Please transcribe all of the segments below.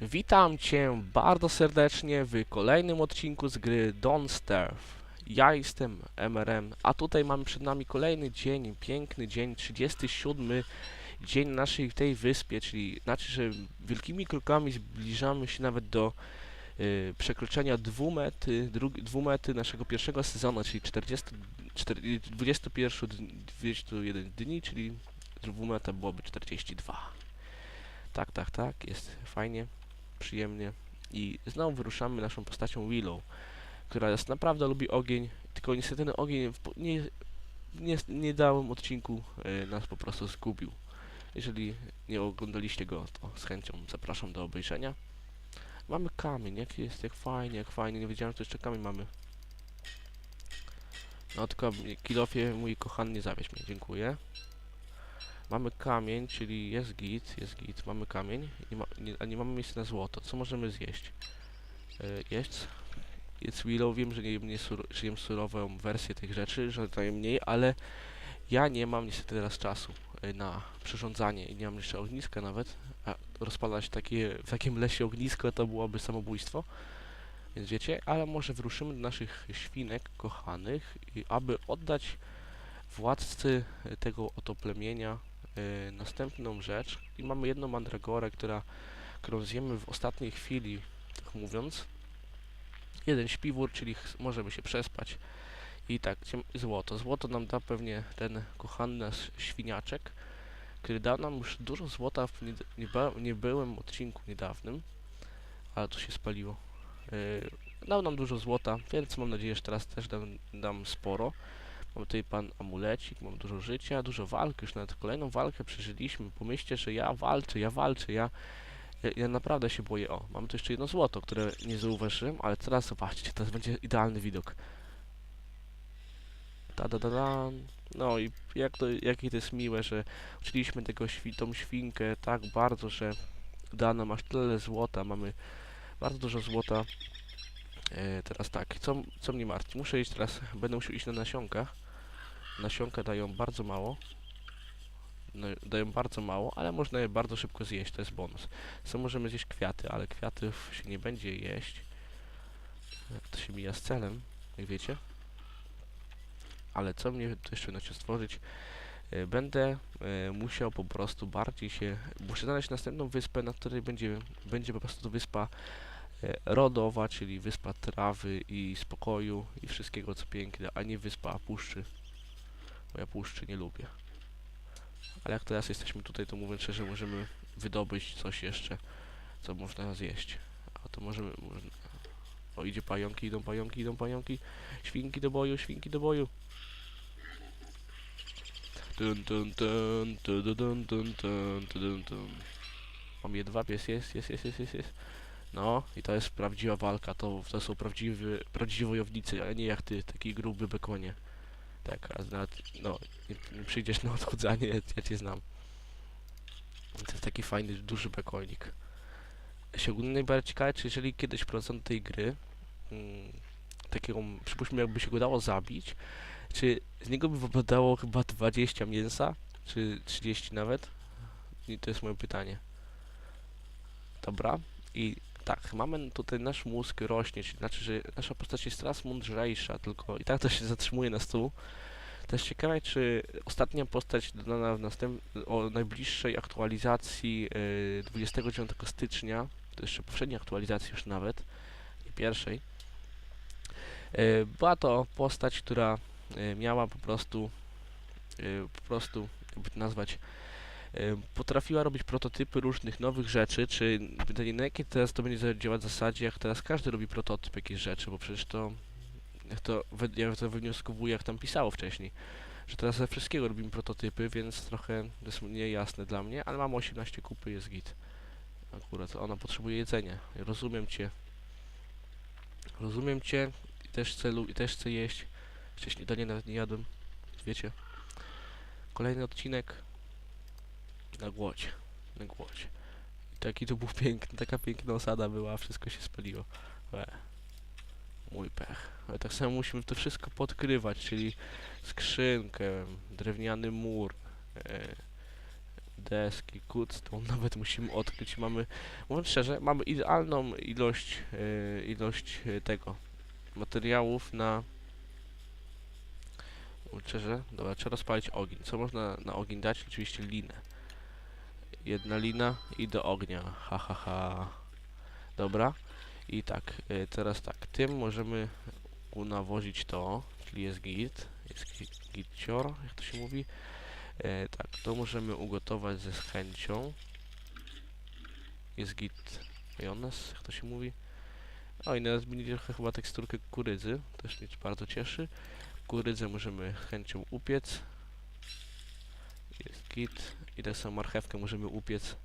Witam Cię bardzo serdecznie w kolejnym odcinku z gry Don't Starve. Ja jestem MRM, a tutaj mamy przed nami kolejny dzień, piękny dzień, 37 dzień naszej tej wyspie, czyli znaczy, że wielkimi krokami zbliżamy się nawet do y, przekroczenia dwumety, drugi, dwumety naszego pierwszego sezonu, czyli 40, 4, 21, dni- 21 dni, czyli dwumeta byłoby 42. Tak, tak, tak, jest fajnie przyjemnie. I znowu wyruszamy naszą postacią Willow, która jest naprawdę lubi ogień, tylko niestety ten ogień w, nie, nie, nie dałym odcinku e, nas po prostu zgubił. Jeżeli nie oglądaliście go, to z chęcią zapraszam do obejrzenia. Mamy kamień, jak jest, jak fajnie, jak fajnie, nie wiedziałem, że jeszcze kamień mamy. No tylko kilofie, mój kochany, nie zawieź mnie, dziękuję. Mamy kamień, czyli jest git, jest git, mamy kamień, nie ma, nie, a nie mamy miejsca na złoto. Co możemy zjeść? Yy, jeść? Jest Willow, wiem, że nie, nie sur, że jem surową wersję tych rzeczy, że najmniej, ale ja nie mam niestety teraz czasu yy, na przyrządzanie i nie mam jeszcze ogniska nawet, a rozpalać takie, w takim lesie ognisko to byłoby samobójstwo. Więc wiecie, ale może wyruszymy do naszych świnek kochanych, i aby oddać władcy y, tego oto plemienia y, następną rzecz i mamy jedną mandragorę, która, którą zjemy w ostatniej chwili, tak mówiąc. Jeden śpiwór, czyli możemy się przespać. I tak, złoto. Złoto nam da pewnie ten kochany nasz świniaczek, który dał nam już dużo złota w nie, nieba- niebyłym odcinku niedawnym, ale to się spaliło. Y, dał nam dużo złota, więc mam nadzieję, że teraz też dam, dam sporo. Mam tutaj pan amulecik, mam dużo życia, dużo walki, już nawet kolejną walkę przeżyliśmy. Pomyślcie, że ja walczę, ja walczę, ja, ja, ja naprawdę się boję. O, mam tu jeszcze jedno złoto, które nie zauważyłem, ale teraz zobaczcie, teraz będzie idealny widok. Da, da, da, da. No i jak to, jakie to jest miłe, że uczyliśmy tego świ tą świnkę tak bardzo, że da nam aż tyle złota, mamy bardzo dużo złota. E, teraz tak, co, co mnie martwi? Muszę iść teraz, będę musiał iść na nasionka. Nasionka dają bardzo mało. No, dają bardzo mało, ale można je bardzo szybko zjeść, to jest bonus. Co możemy zjeść kwiaty, ale kwiatów się nie będzie jeść. E, To się mija z celem, jak wiecie. Ale co mnie tu jeszcze się stworzyć? E, Będę e, musiał po prostu bardziej się... Muszę znaleźć następną wyspę, na której będzie, będzie po prostu to wyspa rodowa, czyli wyspa trawy i spokoju i wszystkiego co piękne, a nie wyspa puszczy. Bo ja puszczy nie lubię. Ale jak teraz jesteśmy tutaj, to mówiąc szczerze, możemy wydobyć coś jeszcze, co można zjeść. A to możemy... możemy... O, idzie pająki, idą pająki, idą pająki. Świnki do boju, świnki do boju. Dun, dun, dun, dun, dun, dun, dun, dun, dun. Mam jedwab, jest, jest, jest, jest, jest, jest, jest. No, i to jest prawdziwa walka, to, to są prawdziwy, prawdziwi wojownicy, a nie jak ty, taki gruby bekonie. Tak, a nawet, no, nie, nie przyjdziesz na odchudzanie, ja cię znam. To jest taki fajny, duży bekonik. Się ogólnie najbardziej ciekawe, czy jeżeli kiedyś do tej gry, mm, takiego, przypuśćmy jakby się go dało zabić, czy z niego by wypadało chyba 20 mięsa, czy 30 nawet? I to jest moje pytanie. Dobra, i tak, mamy tutaj nasz mózg rośnie, czyli znaczy, że nasza postać jest coraz mądrzejsza, tylko i tak to się zatrzymuje na stół. Też ciekawe, czy ostatnia postać dodana w następ... o najbliższej aktualizacji yy, 29 stycznia, to jeszcze poprzedniej aktualizacji już nawet, nie pierwszej, yy, była to postać, która yy, miała po prostu, yy, po prostu, jakby to nazwać, potrafiła robić prototypy różnych nowych rzeczy, czy pytanie, na jakie teraz to będzie działać zasadzie, jak teraz każdy robi prototyp jakiejś rzeczy, bo przecież to, jak to, wy- ja to wywnioskowuję, jak tam pisało wcześniej, że teraz ze wszystkiego robimy prototypy, więc trochę to jest niejasne dla mnie, ale mam 18 kupy, jest git. Akurat ona potrzebuje jedzenia. Rozumiem cię. Rozumiem cię i też chcę, i też chcę jeść. Jeszcze śniadanie nawet nie jadłem, wiecie. Kolejny odcinek na głodzie. Na głodzie. I taki to był piękny, taka piękna osada była, wszystko się spaliło. Mój pech. Ale tak samo musimy to wszystko podkrywać, czyli skrzynkę, drewniany mur, e, deski, cudstone nawet musimy odkryć. Mamy, mówiąc szczerze, mamy idealną ilość, e, ilość e, tego materiałów na szczerze, dobra, trzeba rozpalić ogień. Co można na ogień dać? Oczywiście linę. Jedna lina i do ognia. Ha, ha, ha. Dobra. I tak, e, teraz tak, tym możemy unawozić to, czyli jest git, jest gi- gitcior, jak to się mówi. E, tak, to możemy ugotować ze chęcią. Jest git majonez, jak to się mówi. O i teraz zmienili trochę chyba teksturkę kurydzy, też mnie bardzo cieszy. Kurydzę możemy chęcią upiec. Jest git. I tak samo marchewkę możemy upiec.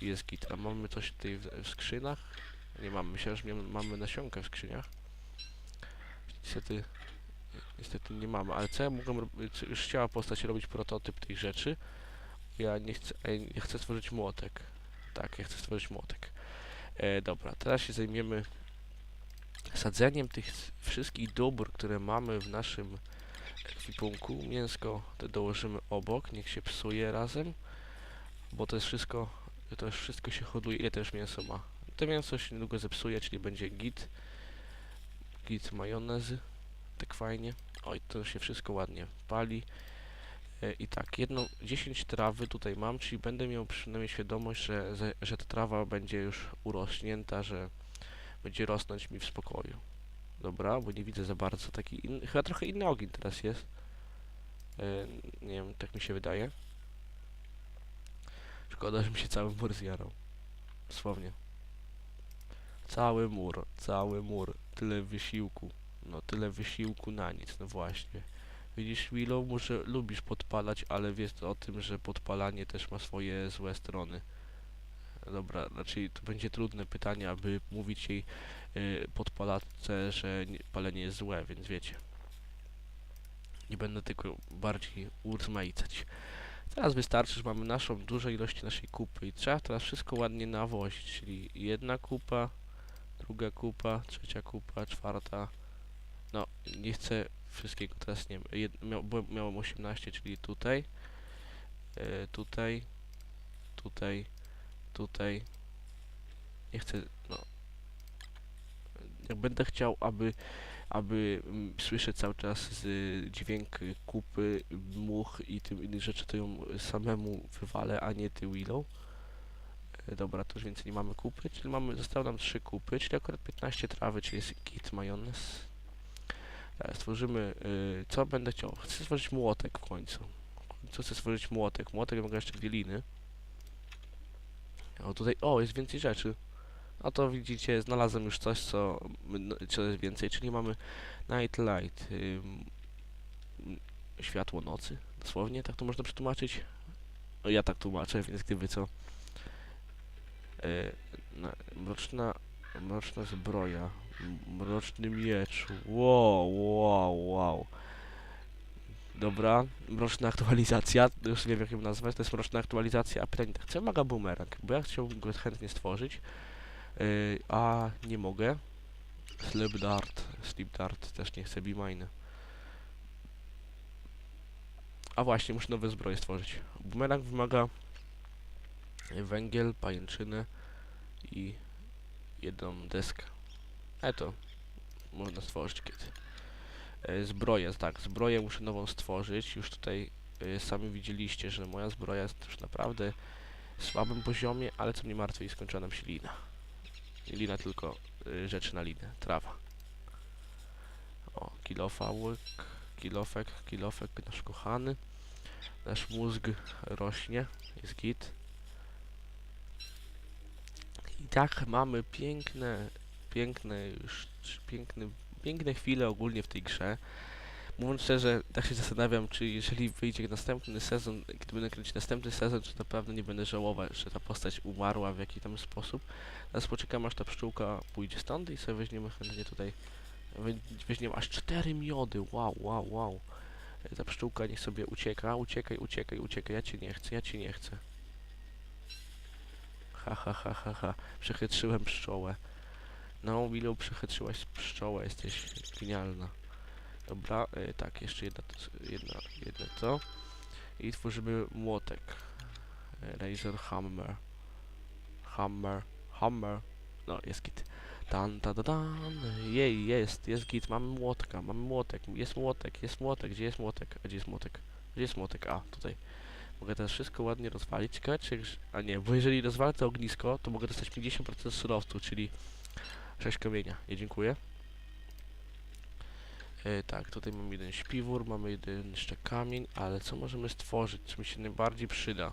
I jest git. A mamy coś tutaj w, w skrzynach? Nie mamy. Myślałem, że mamy nasionkę w skrzyniach. Niestety, niestety nie mamy. Ale co ja mogłem? Już chciała postać robić prototyp tej rzeczy. Ja nie chcę, ja chcę stworzyć młotek. Tak, ja chcę stworzyć młotek. E, dobra, teraz się zajmiemy sadzeniem tych wszystkich dóbr, które mamy w naszym ekwipunku. Mięsko to dołożymy obok, niech się psuje razem, bo to jest wszystko, to już wszystko się hoduje. Ile już mięso ma? To mięso się niedługo zepsuje, czyli będzie git, git majonezy, tak fajnie. Oj, to się wszystko ładnie pali. E, I tak, jedno, 10 trawy tutaj mam, czyli będę miał przynajmniej świadomość, że, że ta trawa będzie już urośnięta, że będzie rosnąć mi w spokoju. Dobra, bo nie widzę za bardzo taki chyba trochę inny ogień teraz jest. E, nie wiem, tak mi się wydaje. Szkoda, że mi się cały mur zjarał. Dosłownie. Cały mur, cały mur. Tyle wysiłku. No tyle wysiłku na nic, no właśnie. Widzisz, Willow, może lubisz podpalać, ale wiesz o tym, że podpalanie też ma swoje złe strony. Dobra, znaczy to będzie trudne pytanie, aby mówić jej y, że nie, palenie jest złe, więc wiecie. Nie będę tylko bardziej urozmaicać. Teraz wystarczy, że mamy naszą dużą ilość naszej kupy i trzeba teraz wszystko ładnie nawozić, czyli jedna kupa, druga kupa, trzecia kupa, czwarta. No, nie chcę wszystkiego teraz, nie wiem, bo miałem 18, czyli tutaj, y, tutaj, tutaj, tutaj. Nie chcę, no. Jak będę chciał, aby, aby mm, słyszeć cały czas z dźwięk y, kupy, much i tym innych rzeczy, to ją samemu wywalę, a nie ty Willow. E, Dobra, to już więcej nie mamy kupy, czyli mamy, zostały nam trzy kupy, czyli akurat 15 trawy, czyli jest kit majonez. Teraz stworzymy, y, co będę chciał? Chcę stworzyć młotek w końcu. Co chcę stworzyć młotek? Młotek mogę jeszcze dwie. O tutaj, o jest więcej rzeczy. A to widzicie, znalazłem już coś, co, m, co jest więcej, czyli mamy night light, światło nocy, dosłownie, tak to można przetłumaczyć. No ja tak tłumaczę, więc gdyby co. E, na, mroczna, mroczna zbroja, mroczny miecz, wow, wow, wow. Dobra, mroczna aktualizacja, już nie wiem jak ją nazwać, to jest mroczna aktualizacja, a pytanie tak, co wymaga boomerang? Bo ja chciałbym go chętnie stworzyć, yy, a nie mogę. Slip Dart, Slip Dart też nie chcę, be mine. A właśnie, muszę nowe zbroje stworzyć. Boomerang wymaga węgiel, pajęczynę i jedną deskę. E to można stworzyć kiedy. E, zbroję, tak, zbroję muszę nową stworzyć. Już tutaj e, sami widzieliście, że moja zbroja jest już naprawdę w słabym poziomie, ale co mnie martwi, skończyła nam się lina. Nie lina, tylko y, rzeczy na linę, trawa. O, kilofa, łyk, kilofek, kilofek, nasz kochany. Nasz mózg rośnie, jest git. I tak mamy piękne, piękne już, piękny, piękne chwile ogólnie w tej grze. Mówiąc szczerze, tak się zastanawiam, czy jeżeli wyjdzie następny sezon, gdy będę kręcić następny sezon, czy naprawdę nie będę żałować, że ta postać umarła w jakiś tam sposób. Teraz poczekam aż ta pszczółka pójdzie stąd i sobie weźmiemy chętnie tutaj, we- weźmiemy aż cztery miody, wow, wow, wow. Ta pszczółka niech sobie ucieka, uciekaj, uciekaj, uciekaj, ja cię nie chcę, ja cię nie chcę. Ha, ha, ha, ha, ha, przechytrzyłem pszczołę. No, Willow, przechytrzyłaś pszczołę, jesteś genialna. Dobra, e, tak, jeszcze jedna, jedna, jedno to. I tworzymy młotek. E, Hammer. Hammer. Hammer. No, jest git. Dan, da, da, dan. Jej, jest, jest git. Mamy młotka, mamy młotek. Jest młotek, jest młotek. Gdzie jest młotek? Gdzie jest młotek? Gdzie jest młotek? A, tutaj. Mogę teraz wszystko ładnie rozwalić. Ciekawe czy... A nie, bo jeżeli rozwalę to ognisko, to mogę dostać 50% surowcu, czyli 6 kamienia. Nie, dziękuję. E, tak, tutaj mamy jeden śpiwór, mamy jeden jeszcze kamień, ale co możemy stworzyć, co mi się najbardziej przyda?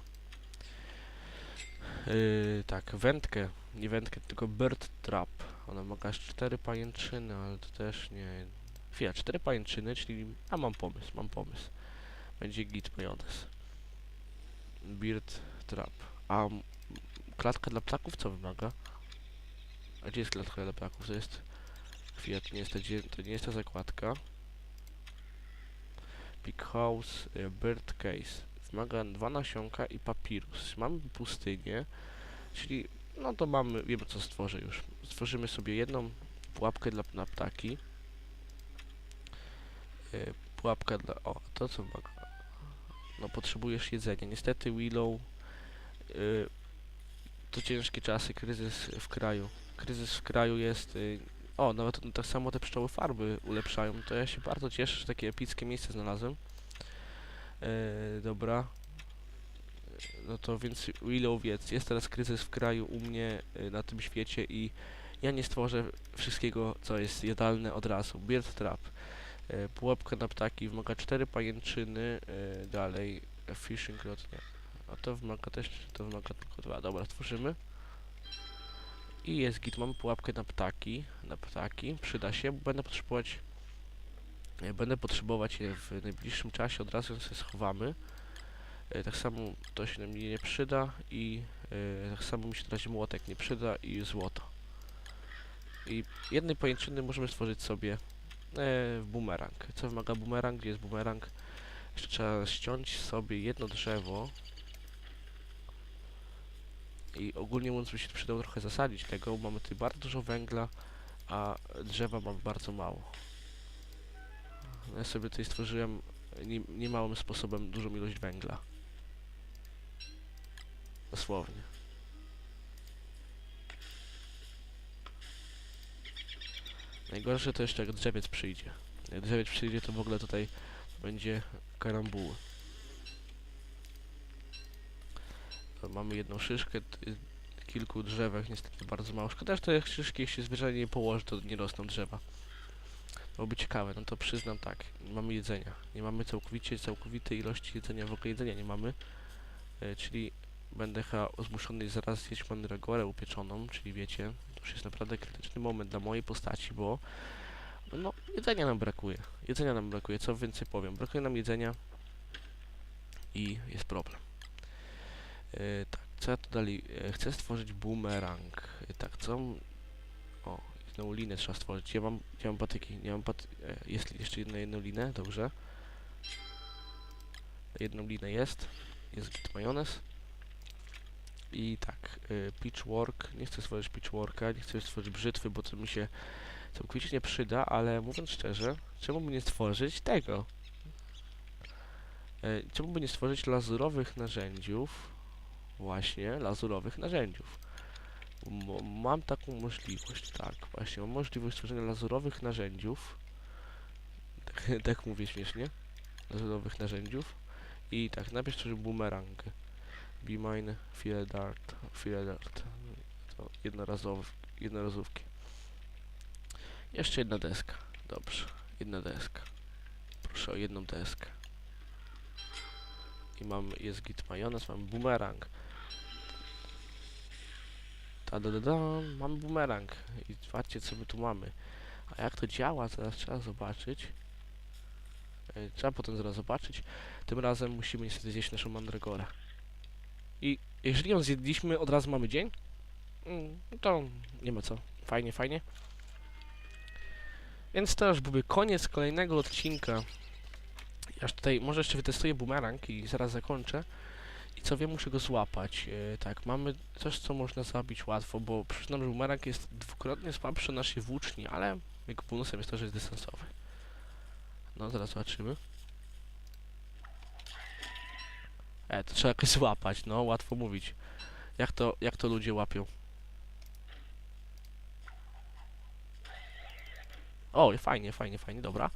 E, tak, wędkę, nie wędkę, tylko bird trap. Ona ma aż 4 pajęczyny, ale to też nie... Chwila, 4 pajęczyny, czyli... A, mam pomysł, mam pomysł. Będzie git majonez. Bird trap. A klatka dla ptaków co wymaga? A gdzie jest klatka dla ptaków? To jest... Chwila, to nie jest ta, to nie jest ta zakładka. Big House, y, Bird Case. Wymaga dwa nasionka i papirus. Mamy pustynię, czyli no to mamy, wiemy co stworzę już. Stworzymy sobie jedną pułapkę dla na ptaki. Y, pułapka dla, o, to co wymaga? No potrzebujesz jedzenia. Niestety Willow, y, to ciężkie czasy, kryzys w kraju. Kryzys w kraju jest y, o, nawet tak samo te pszczoły farby ulepszają. To ja się bardzo cieszę, że takie epickie miejsce znalazłem. E, dobra. E, No to więc Willow wiedz, jest teraz kryzys w kraju u mnie e, na tym świecie i ja nie stworzę wszystkiego, co jest jadalne od razu. Beard Trap. E, pułapka na ptaki wymaga 4 pajęczyny. Dalej Fishing Rod nie. A to wymaga też, to wymaga tylko dwa. Dobra, tworzymy. I jest git, mamy pułapkę na ptaki, na ptaki, przyda się, będę potrzebować, e, będę potrzebować je w najbliższym czasie, od razu ją sobie schowamy. E, tak samo to się nam nie przyda i e, tak samo mi się na razie młotek nie przyda i złoto. I jednej pajęczyny możemy stworzyć sobie e, bumerang. Co wymaga bumerang? Gdzie jest bumerang? Jeszcze trzeba ściąć sobie jedno drzewo, i ogólnie mówiąc by się przydało trochę zasadzić tego, mamy tutaj bardzo dużo węgla, a drzewa mamy bardzo mało. Ja sobie tutaj stworzyłem nie, niemałym sposobem dużą ilość węgla. Dosłownie. Najgorsze to jeszcze jak drzewiec przyjdzie. Jak drzewiec przyjdzie to w ogóle tutaj będzie karambuły. Mamy jedną szyszkę, y, kilku drzewach, niestety bardzo mało. Szkoda, że te szyszki, się zwyczajnie nie położy, to nie rosną drzewa. Byłoby ciekawe, no to przyznam tak, nie mamy jedzenia. Nie mamy całkowicie, całkowitej ilości jedzenia, w ogóle jedzenia nie mamy. E, czyli będę chyba zmuszony zaraz zjeść mandragorę upieczoną, czyli wiecie, to już jest naprawdę krytyczny moment dla mojej postaci, bo no, jedzenia nam brakuje. Jedzenia nam brakuje, co więcej powiem. Brakuje nam jedzenia i jest problem. E, tak, co ja tu dalej? E, chcę stworzyć boomerang. E, tak, co? O, jedną linę trzeba stworzyć. Ja mam, ja mam patyki, nie mam pat... E, jest jeszcze jedna jedną linę, dobrze. Jedną linę jest. Jest git majonez. I tak, pitchwork. Nie chcę stworzyć pitchworka, nie chcę stworzyć brzytwy, bo to mi się całkowicie nie przyda, ale mówiąc szczerze, czemu by nie stworzyć tego? Czemu by nie stworzyć lazurowych narzędziów? Właśnie lazurowych narzędziów. Mam taką możliwość, tak, właśnie, mam możliwość stworzenia lazurowych narzędziów. Tak, tak mówię śmiesznie. Lazurowych narzędziów. I tak, najpierw stworzę boomerang. Be mine, field dart, field dart. To jednorazowe, jednorazówki. Jeszcze jedna deska. Dobrze, jedna deska. Proszę o jedną deskę. I mam, jest git majonez, mam boomerang. Ta da da da, mamy bumerang. I zobaczcie co my tu mamy. A jak to działa, zaraz trzeba zobaczyć. E, Trzeba potem zaraz zobaczyć. Tym razem musimy niestety zjeść naszą mandragorę. I jeżeli ją zjedliśmy, od razu mamy dzień. Mm, no to nie ma co. Fajnie, fajnie. Więc to już byłby koniec kolejnego odcinka. Aż tutaj może jeszcze wytestuję bumerang i zaraz zakończę. Wiem, muszę go złapać. E, tak, mamy coś, co można zabić łatwo, bo przyznam, że bumerang jest dwukrotnie słabszy od naszej włóczni, ale jego bonusem jest to, że jest dystansowy. No, zaraz zobaczymy. E, to trzeba jakoś złapać, no, łatwo mówić. Jak to, jak to ludzie łapią? O, fajnie, fajnie, fajnie, dobra.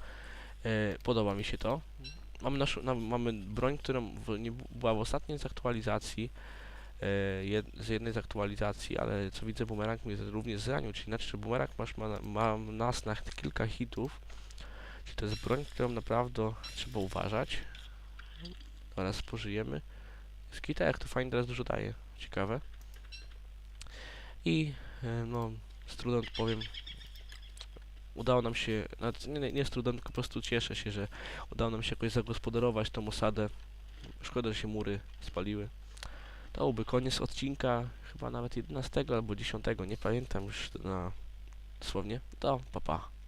E, podoba mi się to. Mamy, naszą, na, mamy broń, którą w, nie, była w ostatniej z aktualizacji, e, jed, z jednej z aktualizacji, ale co widzę, bumerang mnie również zranił, czyli znaczy, że bumerang masz, ma, ma nas na kilka hitów, czyli to jest broń, którą naprawdę trzeba uważać. Teraz spożyjemy. Skita, jak to fajnie teraz dużo daje. Ciekawe. I e, no, z trudem powiem, udało nam się, nie, nie, nie z trudem, tylko po prostu cieszę się, że udało nam się jakoś zagospodarować tą osadę. Szkoda, że się mury spaliły. To byłby koniec odcinka, chyba nawet 11 albo 10, nie pamiętam już na dosłownie. To, papa. Pa.